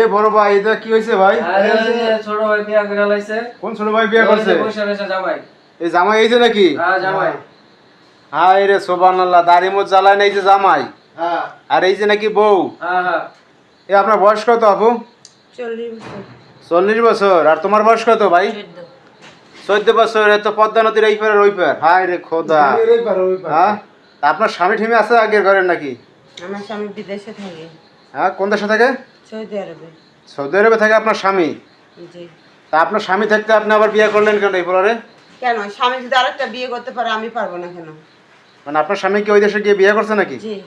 এ বড় ভাই এটা কি হয়েছে ভাই? ছোট ভাই বিয়া করে লাইছে। কোন ছোট ভাই বিয়ে করছে? বসে রয়েছে জামাই। এই জামাই এইছে নাকি? হ্যাঁ জামাই। হাই রে সোবান আল্লাহ দাড়ি মোট জ্বালায় নাই যে জামাই। হ্যাঁ। আর এই যে নাকি বউ। হ্যাঁ হ্যাঁ। এ আপনার বয়স কত আপু? চল্লিশ বছর। চল্লিশ বছর। আর তোমার বয়স কত ভাই? চোদ্দ। চোদ্দ বছর এত পদ্মা নদীর এই পারে ওই পার। হাই রে খোদা। ওই পারে ওই পারে। হ্যাঁ? আপনার স্বামী ঠিমে আছে আগের ঘরের নাকি? আমার স্বামী বিদেশে থাকে। হ্যাঁ কোন দেশে থাকে? সৌদি আরবে। সৌদি আরবে থাকে আপনার স্বামী? জি। তা আপনার স্বামী থাকতে আপনি আবার বিয়ে করলেন কেন এই পরে কেন? স্বামী যদি আরেকটা বিয়ে করতে পারে আমি পারব না কেন? মানে আপনার স্বামী কি ওই দেশে গিয়ে বিয়ে করছে নাকি? জি।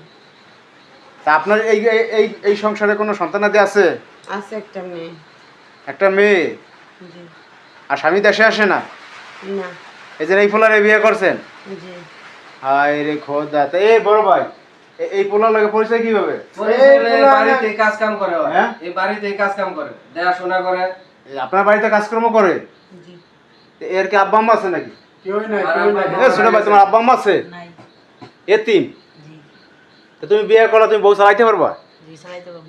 তা আপনার এই এই- এই সংসারে কোনো সন্তানাদি আছে? আছে একটা মেয়ে। একটা মেয়ে? জি। আর স্বামী দেশে আসে না? না। এই যে এই পোলারে বিয়ে করছেন? জি। হায় রে খোদা তা এই বড় ভাই। এ- এই পোলার লাগে পরিচয় কীভাবে? বাড়িতে কাজ কাম করে হ্যাঁ? এই বাড়িতে কাজ কাম করে দেখাশোনা করে। আপনার বাড়িতে কাজকর্ম করে? জি। এর কি আব্বা আম্মা আছে নাকি? কেউই নাই ছোট ভাই তোমার আব্বা আম্মা আছে? নাই। এতিম? তো তুমি বিয়ে করো তুমি বউ চালাইতে পারবা? জি চালাইতে পারব।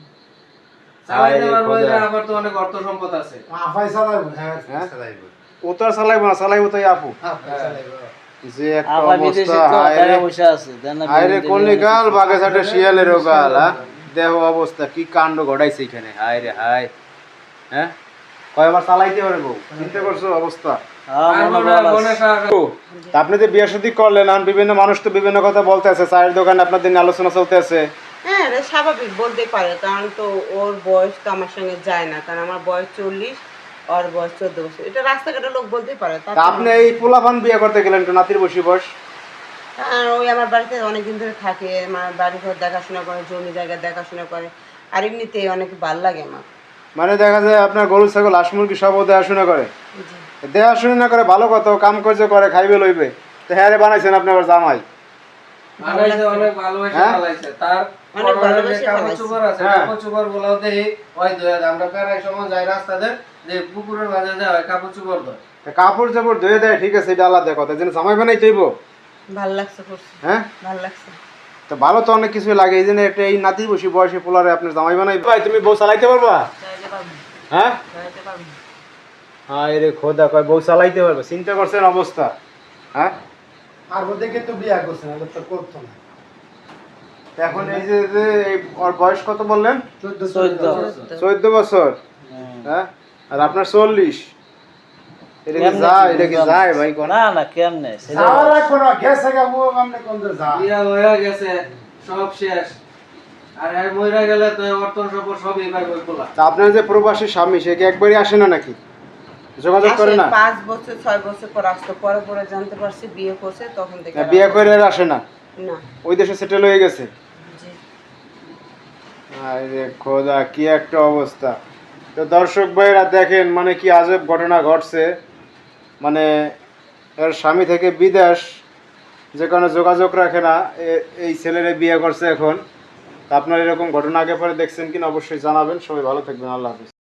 চালাইতে পারব আবার তো অনেক অর্থ সম্পদ আছে। আফাই চালাইবো হ্যাঁ হ্যাঁ? চালাইবো। ও তো চালাইবো না চালাইবো তো আপু। চালাইবো। যে একটা অবস্থা বিদেশে তো রে টাকা পয়সা আছে দেন না রে বিদেশে কোন বিদেশে গাল বাগে টাকা শিয়ালেরও? দেহ অবস্থা কি কাণ্ড ঘটাইছে এখানে? হায় হায়। হ্যাঁ? কয়বার চালাইতে পারে বউ? চিন্তা করছ অবস্থা? হ্যাঁ, আপনি যে বিয়ে শাদী করলেন আর বিভিন্ন মানুষ তো বিভিন্ন কথা বলতে আছে চায়ের দোকানে আপনার দিন আলোচনা চলতে আছে। হ্যাঁ স্বাভাবিক বলতে পারে কারণ তো ওর বয়স তো আমার সঙ্গে যায় না কারণ আমার বয়স চল্লিশ। ওর বয়স চোদ্দ বছর। এটা রাস্তাঘাটের লোক বলতেই পারে আপনি এই পোলাপান বিয়ে করতে গেলেন তো নাতির বসি বয়স? আর ওই আমার বাড়িতে অনেকদিন ধরে থাকে আমার বাড়ি ঘর দেখাশোনা করে জমি জায়গা দেখাশোনা করে আর এমনিতে অনেক ভালো লাগে আমার। মানে দেখা যায় আপনার গরু ছাগল হাঁস মুরগি সব দেখাশোনা করে। দেখাশোনা না করে ভালো কত কাম করছে করে খাইবে লইবে। তো হ্যাঁ রে বানাইছেন আপনি আবার জামাই। অনেক ভালোবাসে হ্যাঁ? তার কাপড় চোপড় আছে হ্যাঁ। কাপড় চোপড়গুলো দেই। ওই আমরা প্রায় সময় যাই রাস্তাতে। যে পুকুরের মাঝে যায় কাপড় চোপড় দেয় কাপড় চাপড় ধুয়ে দেয় ঠিক আছে এটা আলাদা কথা। যেন জামাই বানাই চাইব ভালো লাগছে হ্যাঁ? ভালো লাগছে। তো ভালো তো অনেক কিছু লাগে এই জন্য একটা এই নাতির বসি বয়সে পোলারে আপনার জামাই বানাই ভাই তুমি বউ চালাইতে পারবা? হ্যাঁ? হায় রে খোদা কয় বউ চালাইতে পারবে? চিন্তা করছেন অবস্থা। হ্যাঁ? আর ও দেখে তো বিয়া করছে না তো করতো না। এখন এই যে ওর বয়স কত বললেন? চোদ্দ চোদ্দ। চোদ্দ বছর। হ্যাঁ? আর আপনার চল্লিশ। এটা কি যায়? এটা কি যায় ভাই কোন? না না কেমনে? সেটা যাওয়া না গেছে গা ও আমনে কোন যা বিয়া হয়ে গেছে সব শেষ। আর এই মইরা গেলে তো অর্থ সম্পদ সবই পাইবে ওই আপনার যে প্রবাসী স্বামী সে কি একবারই আসে না নাকি? যোগাযোগ করে না? পাঁচ বছর ছয় বছর পর আসতো পরে পরে জানতে পারছি বিয়ে করছে তখন থেকে বিয়ে করে আর আসে না? না। ওই দেশে সেটেল হয়ে গেছে? আরে খোদা কি একটা অবস্থা। তো দর্শক ভাইরা দেখেন মানে কি আজব ঘটনা ঘটছে। মানে এর স্বামী থেকে বিদেশ যে কোনো যোগাযোগ রাখে না এই ছেলেরে বিয়ে করছে এখন। আপনার এরকম ঘটনা আগে পরে দেখছেন কিনা অবশ্যই জানাবেন। সবাই ভালো থাকবেন। আল্লাহ হাফিজ।